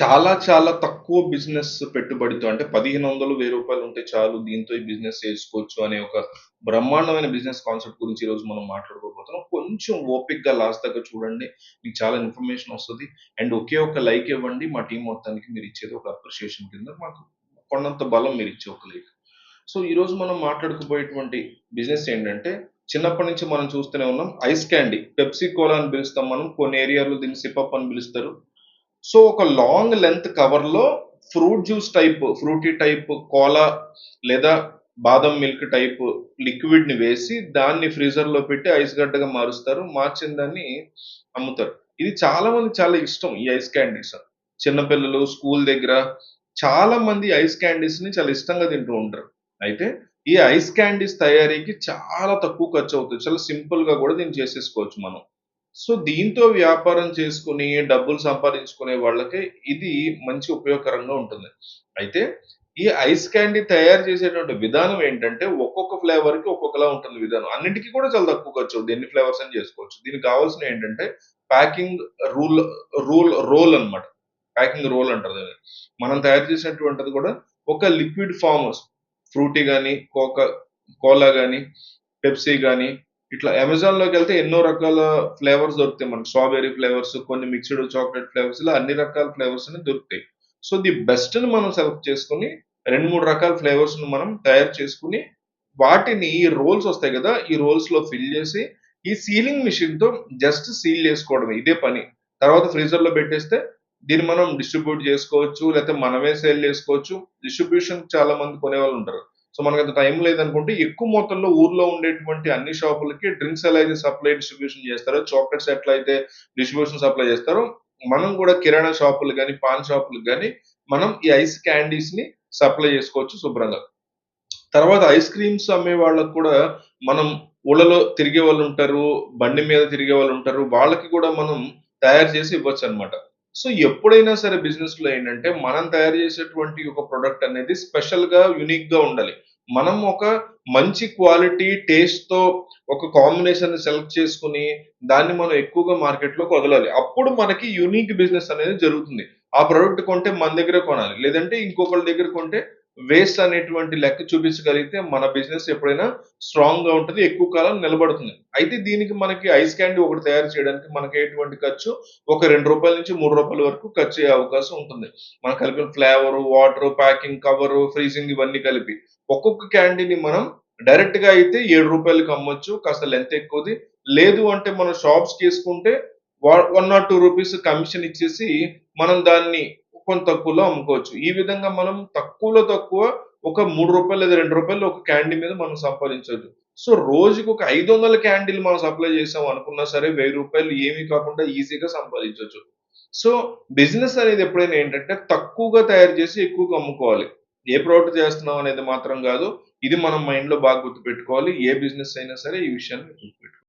చాలా చాలా తక్కువ బిజినెస్ పెట్టుబడితో అంటే పదిహేను వందలు వెయ్యి రూపాయలు ఉంటే చాలు దీంతో ఈ బిజినెస్ చేసుకోవచ్చు అనే ఒక బ్రహ్మాండమైన బిజినెస్ కాన్సెప్ట్ గురించి ఈరోజు మనం మాట్లాడుకోబోతున్నాం. కొంచెం ఓపిక్గా లాస్ట్ దగ్గర చూడండి. మీకు చాలా ఇన్ఫర్మేషన్ వస్తుంది. అండ్ ఒకే ఒక లైక్ ఇవ్వండి. మా టీం మొత్తానికి మీరు ఇచ్చేది ఒక అప్రిషియేషన్ కింద మాకు కొండంత బలం మీరు ఇచ్చే ఒక లైక్ సో ఈరోజు మనం మాట్లాడుకోబోయేటువంటి బిజినెస్ ఏంటంటే చిన్నప్పటి నుంచి మనం చూస్తూనే ఉన్నాం. ఐస్ క్యాండీ పెప్సీ కోలా అని పిలుస్తాం మనం. కొన్ని ఏరియాలో దీన్ని సిపప్ అని పిలుస్తారు. సో ఒక లాంగ్ లెంత్ కవర్లో fruit juice type Frooti type cola లేదా బాదం మిల్క్ టైప్ లిక్విడ్ని వేసి దాన్ని ఫ్రీజర్లో పెట్టి ఐస్ గడ్డగా మారుస్తారు. మార్చిన దాన్ని అమ్ముతారు. ఇది చాలా మంది చాలా ఇష్టం ఈ ఐస్ క్యాండీస్ చిన్నపిల్లలు స్కూల్ దగ్గర చాలా మంది ఐస్ క్యాండీస్ని చాలా ఇష్టంగా తింటూ ఉంటారు. అయితే ఈ ఐస్ క్యాండీస్ తయారీకి చాలా తక్కువ ఖర్చు అవుతుంది. చాలా సింపుల్గా కూడా దీన్ని చేసేసుకోవచ్చు మనం. సో దీంతో వ్యాపారం చేసుకుని డబ్బులు సంపాదించుకునే వాళ్ళకి ఇది మంచి ఉపయోగకరంగా ఉంటుంది. అయితే ఈ ఐస్ క్యాండీ తయారు చేసేటువంటి విధానం ఏంటంటే ఒక్కొక్క ఫ్లేవర్కి ఒక్కొక్కలా ఉంటుంది విధానం. అన్నిటికీ కూడా చాలా తక్కువ ఖర్చు అవుతుంది. ఎన్ని ఫ్లేవర్స్ అని చేసుకోవచ్చు. దీనికి కావాల్సిన ఏంటంటే ప్యాకింగ్ రూల్ రూల్ రోల్ అన్నమాట. ప్యాకింగ్ రోల్ అంటారు దాన్ని. మనం తయారు చేసినటువంటిది కూడా ఒక లిక్విడ్ ఫార్మ్ ఫ్రూటీ కానీ కోకా కోలా కానీ పెప్సీ కానీ ఇట్లా అమెజాన్లోకి వెళ్తే ఎన్నో రకాల ఫ్లేవర్స్ దొరుకుతాయి మనకి. స్ట్రాబెరీ ఫ్లేవర్స్ కొన్ని మిక్స్డ్ చాక్లెట్ ఫ్లేవర్స్ ఇలా అన్ని రకాల ఫ్లేవర్స్ అనేవి దొరుకుతాయి. సో ది బెస్ట్ని మనం సెలెక్ట్ చేసుకుని రెండు మూడు రకాల ఫ్లేవర్స్ను మనం తయారు చేసుకుని వాటిని ఈ రోల్స్ వస్తాయి కదా ఈ రోల్స్లో ఫిల్ చేసి ఈ సీలింగ్ మిషన్తో జస్ట్ సీల్ చేసుకోవడమే ఇదే పని. తర్వాత ఫ్రీజర్లో పెట్టేస్తే దీన్ని మనం డిస్ట్రిబ్యూట్ చేసుకోవచ్చు లేకపోతే మనమే సేల్ చేసుకోవచ్చు. డిస్ట్రిబ్యూషన్ చాలా మంది కొనే వాళ్ళు ఉంటారు. సో మనకి అంత టైం లేదనుకుంటే ఎక్కువ మొత్తంలో ఊర్లో ఉండేటువంటి అన్ని షాపులకి డ్రింక్స్ ఎలా అయితే సప్లై డిస్ట్రిబ్యూషన్ చేస్తారో చాక్లెట్స్ ఎట్లా అయితే డిస్ట్రిబ్యూషన్ సప్లై చేస్తారో మనం కూడా కిరాణా షాపులు కానీ పాన్ షాపులకు కానీ మనం ఈ ఐస్ క్యాండీస్ని సప్లై చేసుకోవచ్చు శుభ్రంగా. తర్వాత ఐస్ క్రీమ్స్ అమ్మే వాళ్ళకు కూడా మనం ఊళ్ళలో తిరిగే వాళ్ళు ఉంటారు బండి మీద తిరిగే వాళ్ళు ఉంటారు వాళ్ళకి కూడా మనం తయారు చేసి ఇవ్వచ్చు అనమాట సో ఎప్పుడైనా సరే బిజినెస్లో ఏంటంటే మనం తయారు చేసేటువంటి ఒక ప్రొడక్ట్ అనేది స్పెషల్గా యునిక్గా ఉండాలి. మనం ఒక మంచి క్వాలిటీ టేస్ట్తో ఒక కాంబినేషన్ సెలెక్ట్ చేసుకుని దాన్ని మనం ఎక్కువగా మార్కెట్లోకి వదలాలి. అప్పుడు మనకి యూనిక్ బిజినెస్ అనేది జరుగుతుంది. ఆ ప్రొడక్ట్ కొంటే మన దగ్గర కొనాలి. లేదంటే ఇంకొకరి దగ్గర కొంటే వేస్ట్ అనేటువంటి లెక్క చూపించగలిగితే మన బిజినెస్ ఎప్పుడైనా స్ట్రాంగ్గా ఉంటుంది ఎక్కువ కాలం నిలబడుతుంది. అయితే దీనికి మనకి ఐస్ క్యాండీ ఒకటి తయారు చేయడానికి మనకి ఎటువంటి ఖర్చు? ఒక రెండు రూపాయల నుంచి మూడు రూపాయల వరకు ఖర్చు అయ్యే అవకాశం ఉంటుంది. మనం కలిపిన flavour water packing cover freezing ఇవన్నీ కలిపి ఒక్కొక్క క్యాండీని మనం డైరెక్ట్గా అయితే ఏడు రూపాయలకి అమ్మొచ్చు కాస్త లెంత్ ఎక్కువది. లేదు అంటే మనం షాప్స్ తీసుకుంటే one not two rupees commission ఇచ్చేసి మనం దాన్ని కొంత తక్కువలో అమ్ముకోవచ్చు. ఈ విధంగా మనం తక్కువలో తక్కువ ఒక మూడు రూపాయలు లేదా రెండు రూపాయలు ఒక క్యాండిల్ మీద మనం సంపాదించవచ్చు. సో రోజుకి ఒక ఐదు వందల క్యాండిల్ మనం సప్లై చేసాం అనుకున్నా సరే వెయ్యి రూపాయలు ఏమీ కాకుండా ఈజీగా సంపాదించవచ్చు. సో బిజినెస్ అనేది ఎప్పుడైనా ఏంటంటే తక్కువగా తయారు చేసి ఎక్కువగా అమ్ముకోవాలి. ఏ ప్రోడక్ట్ చేస్తున్నాం అనేది మాత్రం కాదు. ఇది మనం మైండ్లో బాగా గుర్తుపెట్టుకోవాలి. ఏ బిజినెస్ అయినా సరే ఈ విషయాన్ని గుర్తుపెట్టుకోవాలి.